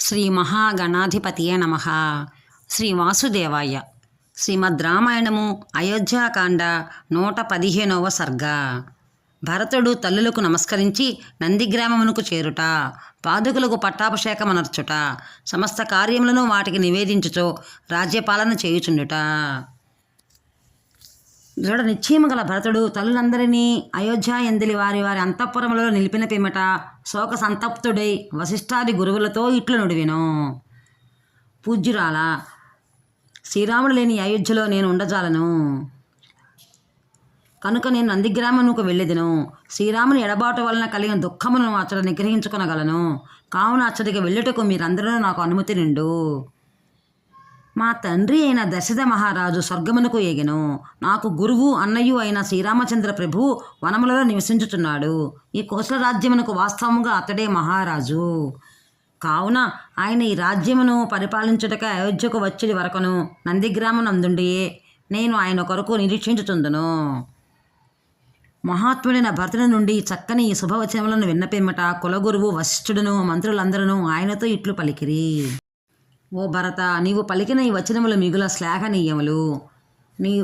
శ్రీ మహాగణాధిపతియే నమ. శ్రీ వాసుదేవాయ. శ్రీమద్ రామాయణము అయోధ్యాకాండ నూట పదిహేనవ సర్గ. భరతుడు తల్లులకు నమస్కరించి నందిగ్రామమునకు చేరుట పాదుకులకు పట్టాభిషేకమనర్చుట సమస్త కార్యములను వాటికి నివేదించుచో రాజ్యపాలన చేయుచుండుట. దృఢ నిశ్చయము గల భరతుడు తల్లులందరినీ అయోధ్య ఎందిలి వారి వారి అంతఃపురములలో నిలిపిన పిమ్మట శోక సంతప్తుడై వశిష్ఠాది గురువులతో ఇట్లు నుడివెను. పూజ్యురాల శ్రీరాముడు లేని అయోధ్యలో నేను ఉండజాలను. కనుక నేను నందిగ్రామమునకు వెళ్ళేదను. శ్రీరాముని ఎడబాటు వలన కలిగిన దుఃఖమును అతడు నిగ్రహించుకొనగలను. కావున అతడికి వెళ్ళుటకు మీరందరూ నాకు అనుమతి నిండు. మా తండ్రి అయిన దశరథ మహారాజు స్వర్గమునకు ఎగెను. నాకు గురువు అన్నయ్యు అయిన శ్రీరామచంద్ర ప్రభు వనములలో నివసించుచున్నాడు. ఈ కోసల రాజ్యమునకు వాస్తవముగా అతడే మహారాజు. కావున ఆయన ఈ రాజ్యమును పరిపాలించుటక అయోధ్యకు వచ్చేది వరకును నందిగ్రామనందుండియే నేను ఆయన కొరకు నిరీక్షించుచుందును. మహాత్ముడైన భర్తల నుండి చక్కని ఈ శుభవచనములను విన్నపిమ్మట కులగురువు వశిష్ఠుడును మంత్రులందరూ ఆయనతో ఇట్లు పలికిరి. ఓ భరత నీవు పలికిన ఈ వచనములు మిగుల శ్లాఘనీయములు. నీ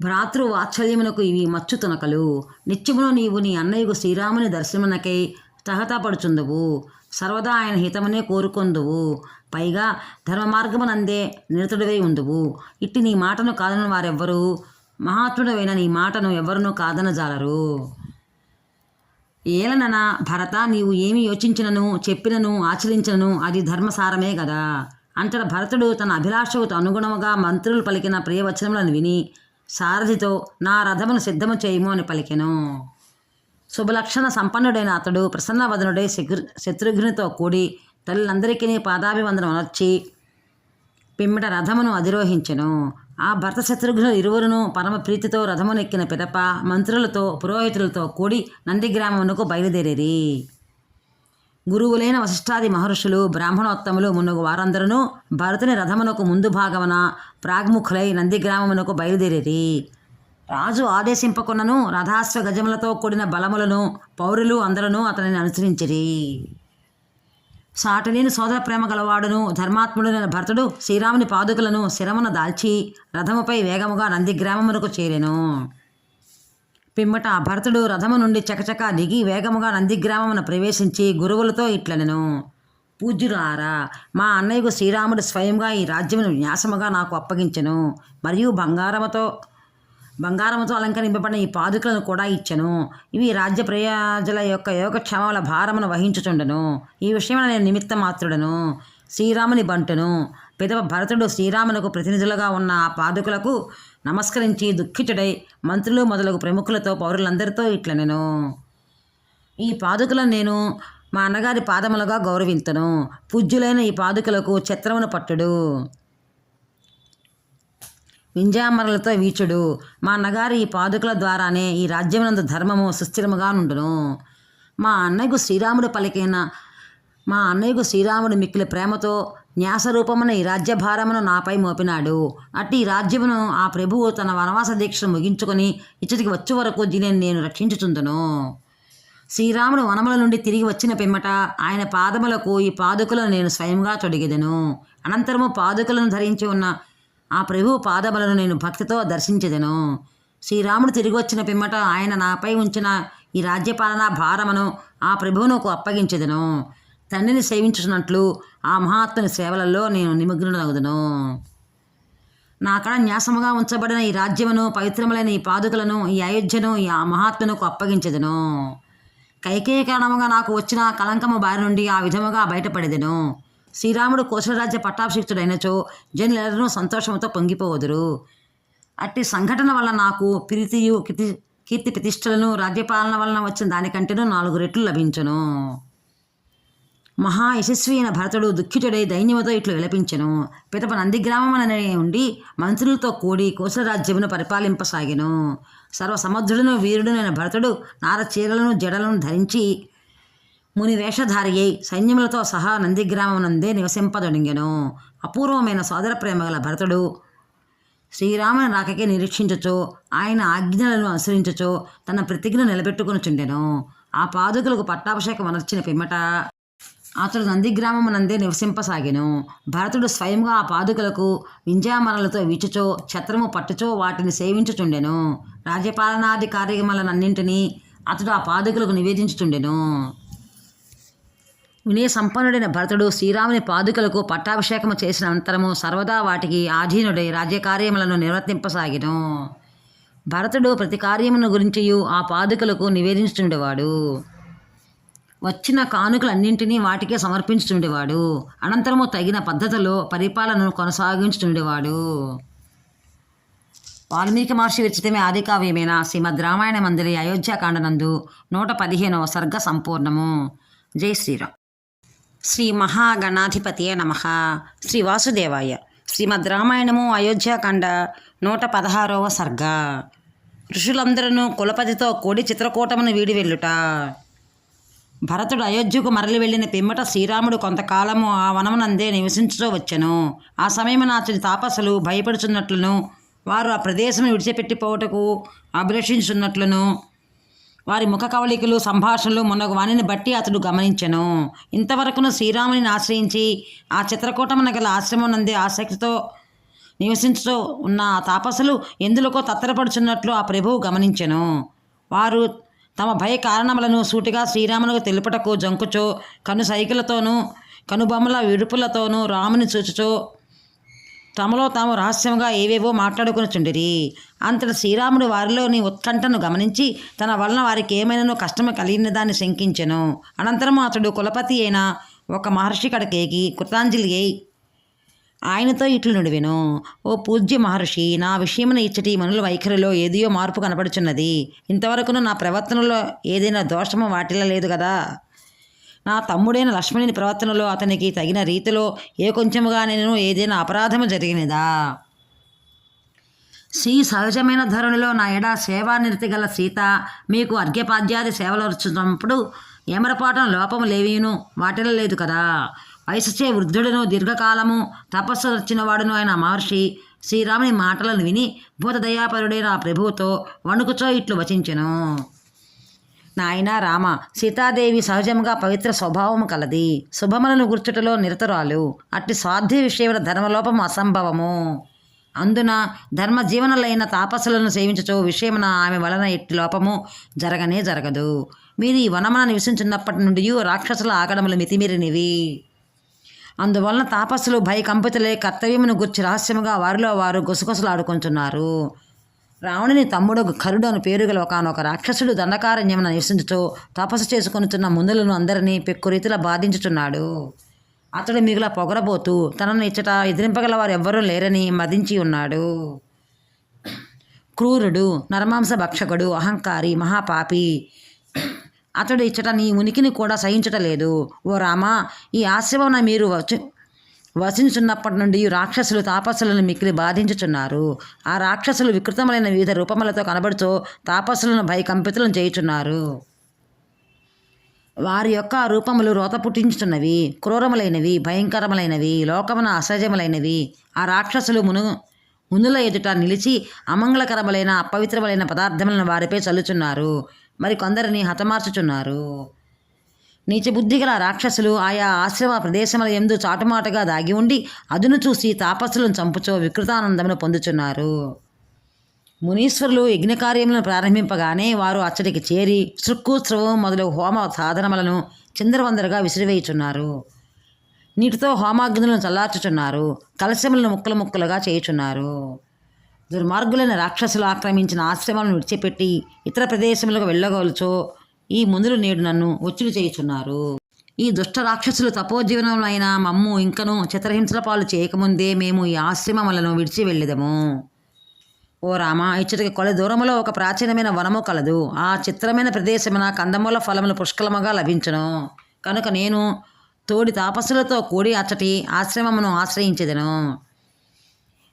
భ్రాతృ వాత్సల్యమునకు ఇవి మచ్చు తునకలు. నిత్యమును నీవు నీ అన్నయ్యకు శ్రీరాముని దర్శనమునకై తహతపడుచుందువు. సర్వదా ఆయన హితమునే కోరుకొందువు. పైగా ధర్మ మార్గమునందే నిరతుడివై ఉందువు. ఇట్టి నీ మాటను కాదని వారెవ్వరూ? మహాత్ముడవైన నీ మాటను ఎవరునూ కాదనజాలరు. ఏలనన భరత నీవు ఏమి యోచించినను చెప్పినను ఆచరించినను అది ధర్మసారమే కదా అంతట భరతుడు తన అభిలాషకు అనుగుణముగా మంత్రులు పలికిన ప్రియవచనములను విని సారథితో నా రథమును సిద్ధము చేయము అని పలికెను. శుభలక్షణ సంపన్నుడైన అతడు ప్రసన్నవదనుడై శత్రు శత్రుఘ్నితో కూడి తల్లందరికీ పాదాభివందనం అనర్చి పిమ్మట రథమును అధిరోహించెను. ఆ భర్త శత్రుఘ్నులు ఇరువురును పరమ ప్రీతితో రథమునెక్కిన పిదప మంత్రులతో పురోహితులతో కూడి నందిగ్రామమునకు బయలుదేరేరి. గురువులైన వశిష్ఠాది మహర్షులు బ్రాహ్మణోత్తములు మున్నగు వారందరూ భరతుని రథమునకు ముందు భాగమున ప్రాగ్ముఖులై నందిగ్రామమునకు బయలుదేరేరి. రాజు ఆదేశింపకున్నను రథాశ్వ గజములతో కూడిన బలములను పౌరులు అందరూ అతనిని అనుసరించిరి. సాటలేని సోదర ప్రేమ గలవాడును ధర్మాత్ముడైన భర్తడు శ్రీరాముని పాదుకలను శిరమున దాల్చి రథముపై వేగముగా నందిగ్రామమునకు చేరెను. పిమ్మట భర్తుడు భరతుడు రథము నుండి చకచక దిగి వేగముగా నందిగ్రామమున ప్రవేశించి గురువులతో ఇట్లనెను. పూజ్యులారా మా అన్నయ్యకు శ్రీరాముడు స్వయంగా ఈ రాజ్యమును న్యాసముగా నాకు అప్పగించెను. మరియు బంగారముతో బంగారముతో అలంకరింపబడిన ఈ పాదుకలను కూడా ఇచ్చను. ఇవి రాజ్య ప్రజల యొక్క యోగక్షేమముల భారమును వహించుచుండను. ఈ విషయమైన నేను నిమిత్త మాత్రుడను శ్రీరాముని బంటును. పిదవ భరతుడు శ్రీరామునకు ప్రతినిధులుగా ఉన్న ఆ పాదుకులకు నమస్కరించి దుఃఖితుడై మంత్రులు మొదలగు ప్రముఖులతో పౌరులందరితో ఇట్లనెను. ఈ పాదుకలను నేను మా అన్నగారి పాదములుగా గౌరవింతను. పూజ్యులైన ఈ పాదుకలకు ఛత్రమును పట్టుడు. వింజామరలతో వీచుడు. మా అన్నగారు ఈ పాదుకల ద్వారానే ఈ రాజ్యమునందు ధర్మము సుస్థిరముగా నుండును. మా అన్నయ్యకు శ్రీరాముడు పలికైన మా అన్నయ్యకు శ్రీరాముడు మిక్కిలి ప్రేమతో న్యాసరూపమున ఈ రాజ్యభారమును నాపై మోపినాడు. అట్టి ఈ రాజ్యమును ఆ ప్రభువు తన వనవాస దీక్షను ముగించుకొని ఇచ్చటికి వచ్చే వరకు దీనిని నేను రక్షించుచుందును. శ్రీరాముడు వనముల నుండి తిరిగి వచ్చిన పిమ్మట ఆయన పాదములకు ఈ పాదుకలను నేను స్వయంగా తొడిగెదను. అనంతరము పాదుకలను ధరించి ఉన్న ఆ ప్రభువు పాదములను నేను భక్తితో దర్శించెదను. శ్రీరాముడు తిరిగి వచ్చిన పిమ్మట ఆయన నాపై ఉంచిన ఈ రాజ్యపాలన భారమును ఆ ప్రభువునకు అప్పగించెదను. తండ్రిని సేవించున్నట్లు ఆ మహాత్ముని సేవలలో నేను నిమగ్నుడగుదును నా కడ న్యాసముగా ఉంచబడిన ఈ రాజ్యమును పవిత్రములైన ఈ పాదుకలను ఈ అయోధ్యను ఈ ఆ మహాత్మునకు అప్పగించెదను. కైకేయ కారణముగా నాకు వచ్చిన కలంకము బారి నుండి ఆ విధముగా బయటపడేదను. శ్రీరాముడు కోసలరాజ్య పట్టాభిషిక్తుడైనచో జనులెల్లరూ సంతోషంతో పొంగిపోవదురు. అట్టి సంఘటన వల్ల నాకు ప్రీతియు కీర్తి కీర్తి ప్రతిష్టలను రాజ్యపాలన వలన వచ్చిన దానికంటేనూ నాలుగు రెట్లు లభించను. మహా యశస్వి అయిన భరతుడు దుఃఖితుడై దైన్యముతో ఇట్లు విలపించెను. పితప నందిగ్రామమననే ఉండి మంత్రులతో కూడి కోసలరాజ్యమును పరిపాలింపసాగెను. సర్వసమర్థుడును వీరుడునైన భరతుడు నార చీరలను జడలను ధరించి ముని వేషధారియై సైన్యములతో సహా నందిగ్రామమునందే నివసింపదొడింగెను. అపూర్వమైన సోదర ప్రేమ గల భరతుడు శ్రీరాముని రాకకే నిరీక్షించచో ఆయన ఆజ్ఞలను అనుసరించచో తన ప్రతిజ్ఞ నిలబెట్టుకుని చుండెను ఆ పాదుకులకు పట్టాభిషేకం అనర్చిన పిమ్మట అతడు నందిగ్రామమునందే నివసింపసాగెను. భరతుడు స్వయంగా ఆ పాదుకలకు వింజామరలతో వీచచో ఛత్రము పట్టుచో వాటిని సేవించుచుండెను. రాజ్యపాలనాది కార్యములనన్నింటినీ అతడు ఆ పాదుకలకు నివేదించుచుండెను. వినయ సంపన్నుడైన భరతుడు శ్రీరాముని పాదుకలకు పట్టాభిషేకము చేసిన అనంతరము సర్వదా వాటికి ఆధీనుడై రాజ్యకార్యములను నిర్వర్తింపసాగిను. భరతుడు ప్రతి కార్యమును గురించియు ఆ పాదుకలకు నివేదించుండేవాడు వచ్చిన కానుకలన్నింటినీ వాటికే సమర్పించుతుండేవాడు అనంతరము తగిన పద్ధతిలో పరిపాలనను కొనసాగించుతుండేవాడు వాల్మీకి మహర్షి విరచితమే ఆదికావ్యమైన? శ్రీమద్ రామాయణ మందిరి అయోధ్యాకాండనందు నూట పదిహేనవ సర్గ సంపూర్ణము. జై శ్రీరామ్. శ్రీ మహాగణాధిపతియే నమ. శ్రీ వాసుదేవాయ. శ్రీమద్ రామాయణము అయోధ్యాకాండ నూట పదహారవ సర్గ. ఋషులందరూ కులపతితో కూడి చిత్రకూటమును వీడి వెళ్ళుట. భరతుడు అయోధ్యకు మరలి వెళ్ళిన పిమ్మట శ్రీరాముడు కొంతకాలము ఆ వనమునందే నివసించుతూ వచ్చెను. ఆ సమయమున అతని తాపసులు భయపడుచున్నట్లును వారు ఆ ప్రదేశం విడిచిపెట్టిపోవటకు అభిలషించున్నట్లును వారి ముఖ కవళికలు సంభాషణలు మొన్నగు వాణిని బట్టి అతడు గమనించెను. ఇంతవరకును శ్రీరాముని ఆశ్రయించి ఆ చిత్రకూటమున గల ఆశ్రమం నందే ఆసక్తితో నివసించుతూ ఉన్న ఆ తాపసులు ఎందులకో తత్తరపడుచున్నట్లు ఆ ప్రభువు గమనించెను. వారు తమ భయ కారణములను సూటిగా శ్రీరామునకు తెలుపుటకు జంకుచో కను సైకిలతోనూ కనుబొమ్మల విడుపులతోనూ రాముని చూచుచో తమలో తాము రహస్యంగా ఏవేవో మాట్లాడుకునిచుండిరి. అంతటి శ్రీరాముడు వారిలోని ఉత్కంఠను గమనించి తన వలన వారికి ఏమైనానో కష్టము కలిగిన దాన్ని శంకించెను. అనంతరం అతడు కులపతి అయిన ఒక మహర్షి కడకేకి కృతాంజలి అయి ఆయనతో ఇట్లు నుడివెను. ఓ పూజ్య మహర్షి నా విషయమున ఇచ్చటి మనుల వైఖరిలో ఏదియో మార్పు కనపడుచున్నది. ఇంతవరకును నా ప్రవర్తనలో ఏదైనా దోషము వాటిల్ల లేదు కదా నా తమ్ముడైన లక్ష్మణుని ప్రవర్తనలో అతనికి తగిన రీతిలో ఏ కొంచెముగా నేను ఏదైనా అపరాధము జరిగినదా? శ్రీ సహజమైన ధోరణిలో నా ఎడ సేవానిరతి గల సీత మీకు అర్ఘ్యపాద్యాది సేవలు వచ్చినప్పుడు ఏమరపాటం లోపము లేవీను వాటిలో లేదు కదా. వయసుచే వృద్ధుడును దీర్ఘకాలము తపస్సు వచ్చిన వాడును ఆయన మహర్షి శ్రీరాముని మాటలను విని భూతదయాపరుడైన ఆ ప్రభువుతో వణుకుచో ఇట్లు వచించెను. నాయన రామ సీతాదేవి సహజముగా పవిత్ర స్వభావము కలది. శుభములను గుర్చుటలో నిరతురాలు. అట్టి స్వాధ్య విషయముల ధర్మలోపము అసంభవము. అందున ధర్మ జీవనులైన తాపసులను సేవించచో విషయమున ఆమె వలన ఎట్టి లోపము జరగనే జరగదు. మీరు ఈ వనమన నివసించున్నప్పటి నుండి రాక్షసుల ఆగడములు మితిమీరినివి. అందువలన తాపస్సులు భయకంపితులే కర్తవ్యమును గుర్చి రహస్యముగా వారిలో వారు గుసగుసలాడుకుంటున్నారు రావణుని తమ్ముడు కరుడు అని పేరు గల ఒకనొక రాక్షసుడు దండకారణ్యమున నివసించుతూ తపస్సు చేసుకొనుచున్న ముందులను అందరినీ పెక్కు రీతిలో బాధించుచున్నాడు. అతడు మిగుల పొగరబోతూ తనను ఇచ్చట ఎదిరింపగల వారు ఎవ్వరూ లేరని మదించి ఉన్నాడు. క్రూరుడు నరమాంస భక్షకుడు అహంకారి మహాపాపి. అతడు ఇచ్చట నీ ఉనికిని కూడా సహించటలేదు ఓ రామా ఈ ఆశ్రమం మీరు వసించున్నప్పటి నుండి రాక్షసులు తాపస్సులను మిక్కిలి బాధించుచున్నారు. ఆ రాక్షసులు వికృతములైన వివిధ రూపములతో కనబడుతూ తాపస్సులను భయకంపితులను చేయుచున్నారు. వారి యొక్క రూపములు రోత పుట్టించుతున్నవి క్రూరములైనవి భయంకరములైనవి లోకమున అసహజములైనవి. ఆ రాక్షసులు మును మునుల ఎదుట నిలిచి అమంగళకరములైన అపవిత్రములైన పదార్థములను వారిపై చల్లుచున్నారు. మరి కొందరిని హతమార్చుచున్నారు. నీచబుద్ధి గల రాక్షసులు ఆయా ఆశ్రమ ప్రదేశముల ఎందు చాటుమాటుగా దాగి ఉండి అదును చూసి తాపస్సులను చంపుచో వికృతానందమును పొందుచున్నారు. మునీశ్వరులు యజ్ఞకార్యములను ప్రారంభింపగానే వారు అచ్చటికి చేరి శృక్కు స్రవం మొదలు హోమ సాధనములను చిందరవందరగా విసిరివేయుచున్నారు. నీటితో హోమాగ్నులను చల్లార్చుచున్నారు. కలశములను ముక్కలు ముక్కలుగా చేయుచున్నారు. దుర్మార్గులైన రాక్షసులు ఆక్రమించిన ఆశ్రమాలను విడిచిపెట్టి ఇతర ప్రదేశములకు వెళ్ళగలుచో ఈ ముందులు నేడు నన్ను ఒచ్చులు చేయుచున్నారు. ఈ దుష్ట రాక్షసులు తపోజీవనంలో అయిన మమ్ము ఇంకను చిత్రహింసల పాలు చేయకముందే మేము ఈ ఆశ్రమములను విడిచి వెళ్ళిదము. ఓ రామ ఇచ్చటికి కొల దూరములో ఒక ప్రాచీనమైన వనము కలదు. ఆ చిత్రమైన ప్రదేశమున కందమూల ఫలములు పుష్కలముగా లభించను. కనుక నేను తోడి తాపస్సులతో కూడి అచ్చటి ఆశ్రమమును ఆశ్రయించెదను.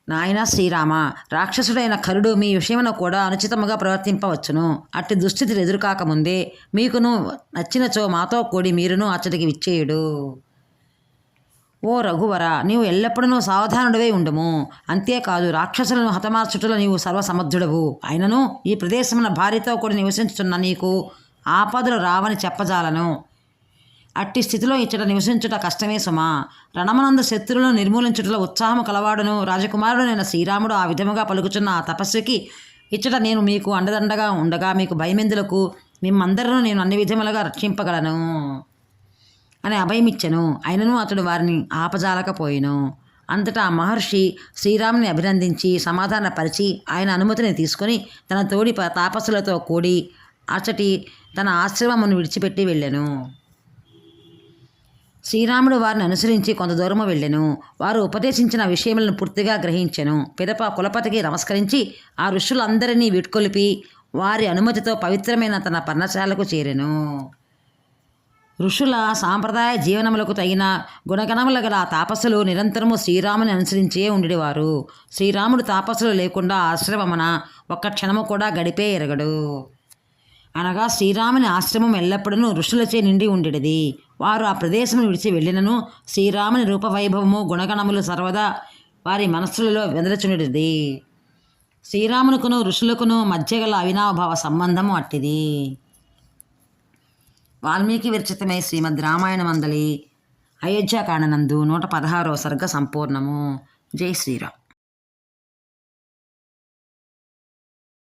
నాయన శ్రీరామ రాక్షసుడైన కరుడు మీ విషయమున కూడా అనుచితముగా ప్రవర్తింపవచ్చును. అట్టి దుస్థితులు ఎదురుకాకముందే మీకును నచ్చినచో మాతో కూడి మీరును అచ్చటికి విచ్చేయుడు. ఓ రఘువర నీవు ఎల్లప్పుడూ సావధానుడవే ఉండుము. అంతేకాదు రాక్షసులను హతమార్చుటలో నీవు సర్వసమర్థుడవు. అయినను ఈ ప్రదేశమున భార్యతో కూడా నివసించుతున్న నీకు ఆపదలు రావని చెప్పజాలను. అట్టి స్థితిలో ఇచ్చట నివసించుట కష్టమే సుమా. రణమనంద శత్రువులను నిర్మూలించుటలో ఉత్సాహము కలవాడును. రాజకుమారుడైన శ్రీరాముడు ఆ విధముగా పలుకుచున్న ఆ తపస్సుకి ఇచ్చట నేను మీకు అండదండగా ఉండగా మీకు భయమెందులకు? మిమ్మందరూ నేను అన్ని విధములుగా రక్షింపగలను అని అభయమిచ్చెను. అయినను అతడు వారిని ఆపజాలకపోయాను. అంతటా మహర్షి శ్రీరాముని అభినందించి సమాధానపరిచి ఆయన అనుమతిని తీసుకొని తన తోడి ప- తాపసులతో కూడి అచ్చటి తన ఆశ్రమమును విడిచిపెట్టి వెళ్ళాను. శ్రీరాముడు వారిని అనుసరించి కొంత దూరము వెళ్ళెను. వారు ఉపదేశించిన విషయములను పూర్తిగా గ్రహించెను. పిదప కులపతికి నమస్కరించి ఆ ఋషులందరినీ విట్కొలిపి వారి అనుమతితో పవిత్రమైన తన పర్ణశాలకు చేరెను. ఋషుల సాంప్రదాయ జీవనములకు తగిన గుణగణముల గల తాపసులు తాపస్సులు నిరంతరము శ్రీరాముని అనుసరించే ఉండేవారు శ్రీరాముడు తాపస్సులు లేకుండా ఆశ్రమమున ఒక్క క్షణము కూడా గడిపే ఎరగడు. అనగా శ్రీరాముని ఆశ్రమం ఎల్లప్పుడూ ఋషులచే నిండి ఉండేది వారు ఆ ప్రదేశము విడిచి వెళ్ళినను. శ్రీరాముని రూపవైభవము గుణగణములు సర్వదా వారి మనస్సులలో వెదలచుండేది శ్రీరామునికును ఋషులకును మధ్య గల అవినావభావ సంబంధము అట్టిది. వాల్మీకి విరచితమై శ్రీమద్ రామాయణ మందలి అయోధ్యాకాండనందు నూట పదహారో సర్గ సంపూర్ణము. జై శ్రీరామ్.